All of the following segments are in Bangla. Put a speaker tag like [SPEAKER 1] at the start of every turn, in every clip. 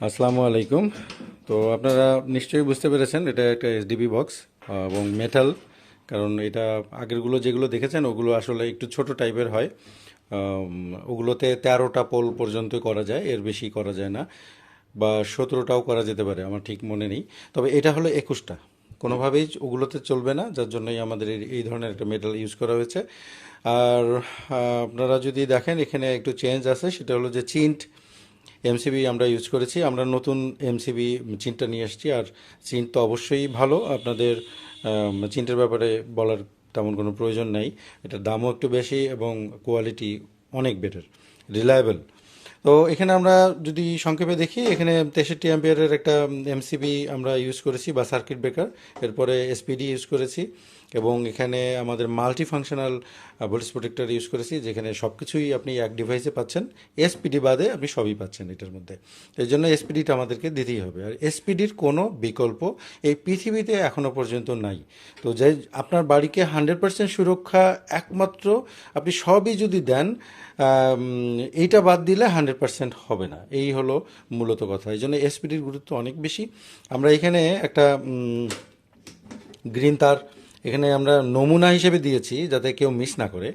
[SPEAKER 1] আসসালামু আলাইকুম। তো আপনারা নিশ্চয়ই বুঝতে পেরেছেন, এটা একটা এসডিবি বক্স এবং মেটাল কারণ এটা আগেরগুলো যেগুলো দেখেছেন, ওগুলো আসলে একটু ছোট টাইপের হয়। ওগুলোতে তেরোটা পোল পর্যন্ত করা যায়, এর বেশি করা যায় না, বা সতেরোটাও করা যেতে পারে, আমার ঠিক মনে নেই। তবে এটা হলো একুশটা। কোনোভাবেই ওগুলোতে চলবে না, যার জন্যই আমাদের এই- এই ধরনের একটা মেটাল ইউজ করা হয়েছে। আর আপনারা যদি দেখেন, এখানে একটু চেঞ্জ আছে, সেটা হলো যে চিন্ট এমসিবি আমরা ইউজ করেছি, আমরা নতুন এমসিবি চিনটা নিয়ে এসেছি আর চিন তো অবশ্যই ভালো, আপনাদের চিনটার ব্যাপারে বলার তেমন কোনো প্রয়োজন নেই। এটার দামও একটু বেশি এবং কোয়ালিটি অনেক বেটার রিলায়েবল তো এখানে আমরা যদি সংক্ষেপে দেখি, এখানে তেষট্টি অ্যাম্পিয়ারের একটা এমসিবি আমরা ইউজ করেছি বা সার্কিট ব্রেকার এরপরে এসপিডি ইউজ করেছি এবং এখানে আমাদের multi functional voltage protector use করেছি, যেখানে সব কিছুই আপনি এক ডিভাইসে পাচ্ছেন। এসপিডি বাদে আপনি সবই পাচ্ছেন এটার মধ্যে। এই জন্য এসপিডিটা আমাদেরকে দিতেই হবে। আর এসপিডির কোনো বিকল্প এই পৃথিবীতে এখনও পর্যন্ত নাই। তো যে আপনার বাড়িকে হান্ড্রেড পার্সেন্ট সুরক্ষা একমাত্র আপনি সবই যদি দেন এইটা বাদ দিলে হান্ড্রেড পার্সেন্ট হবে না। এই হলো মূলত কথা। এই জন্য এসপিডির গুরুত্ব অনেক বেশি। আমরা এখানে একটা গ্রিন তার এখানে আমরা নমুনা হিসেবে দিয়েছি যাতে কেউ মিস না করে।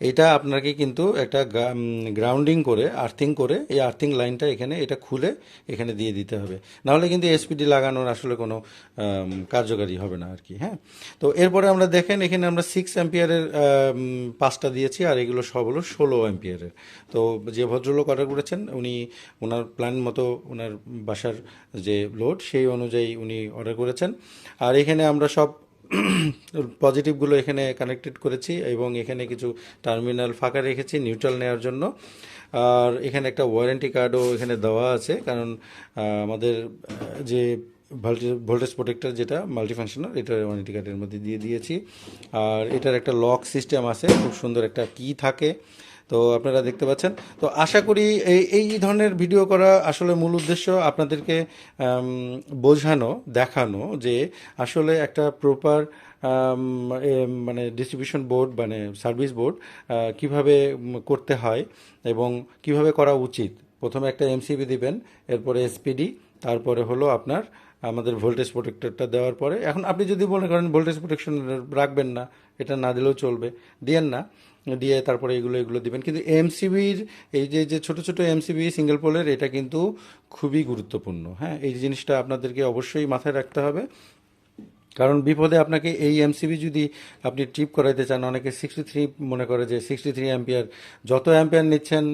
[SPEAKER 1] এটা আপনাকে কিন্তু একটা গ্রাউন্ডিং করে আর্থিং করে, এই আর্থিং লাইনটা এখানে এটা খুলে এখানে দিয়ে দিতে হবে। নাহলে কিন্তু এসপিডি লাগানোর আসলে কোনো কার্যকারী হবে না আর কি হ্যাঁ? তো এরপরে আমরা দেখেন, এখানে আমরা সিক্স অ্যাম্পিয়ারের পাঁচটা দিয়েছি, আর এগুলো সব হলো ষোলো অ্যাম্পিয়ারের তো যে ভদ্রলোক অর্ডার করেছেন, উনি ওনার প্ল্যান মতো ওনার বাসার যে লোড সেই অনুযায়ী উনি অর্ডার করেছেন। আর এখানে আমরা সব পজিটিভগুলো এখানে কানেক্টেড করেছি এবং এখানে কিছু টার্মিনাল ফাঁকা রেখেছি নিউট্রাল নেওয়ার জন্য। আর এখানে একটা ওয়ারেন্টি কার্ডও এখানে দেওয়া আছে, কারণ আমাদের যে যে ভোল্টেজ প্রোটেক্টর যেটা মাল্টিফাংশনাল এটা ওয়ারেন্টি কার্ডের মধ্যে দিয়ে দিয়েছি। আর এটার একটা লক সিস্টেম আছে, খুব সুন্দর একটা কি থাকে। তো আপনারা দেখতে পাচ্ছেন। তো আশা করি এই এই ধরনের ভিডিও করা আসলে মূল উদ্দেশ্য আপনাদেরকে বোঝানো, দেখানো যে আসলে একটা প্রপার মানে ডিস্ট্রিবিউশন বোর্ড মানে সার্ভিস বোর্ড কীভাবে করতে হয় এবং কীভাবে করা উচিত। প্রথমে একটা এমসিবি দিবেন, এরপরে এসপিডি তারপরে হলো আপনার, আমাদের ভোল্টেজ প্রোটেক্টরটা দেওয়ার পরে। এখন আপনি যদি মনে করেন ভোল্টেজ প্রোটেকশন রাখবেন না, এটা না দিলেও চলবে। দিয়েন না। দিয়ে তারপরে এগুলো এগুলো দিবেন। কিন্তু এমসিবির, এই যে যে ছোট ছোট এমসিবি সিঙ্গেল পোলের এটা কিন্তু খুবই গুরুত্বপূর্ণ। হ্যাঁ এই জিনিসটা আপনাদেরকে অবশ্যই মাথায় রাখতে হবে। কারণ বিপদে আপনাকে এই এমসিবি যদি আপনি ট্রিপ করাইতে চান, অনেকে সিক্সটি থ্রি মনে করে যে সিক্সটি থ্রি অ্যাম্পিয়ার যত অ্যাম্পিয়ার নিচ্ছেন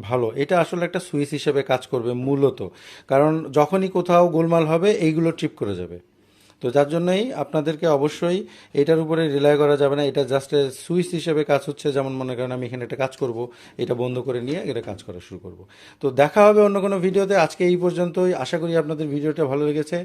[SPEAKER 1] ভালো। এটা আসলে একটা সুইচ হিসেবে কাজ করবে মূলত। কারণ যখনই কোথাও গোলমাল হবে, এইগুলো ট্রিপ করে যাবে। তো যার জন্যই আপনাদেরকে অবশ্যই এটার উপরে রিলাই করা যাবে না। এটা জাস্ট সুইচ হিসেবে কাজ হচ্ছে, যেমন মনে করেন আমি এখানে একটা কাজ করব, এটা বন্ধ করে নিয়ে এটা কাজ করা শুরু করব। তো দেখা হবে অন্য কোনো ভিডিওতে আজকে এই পর্যন্তই। আশা করি আপনাদের ভিডিওটা ভালো লেগেছে।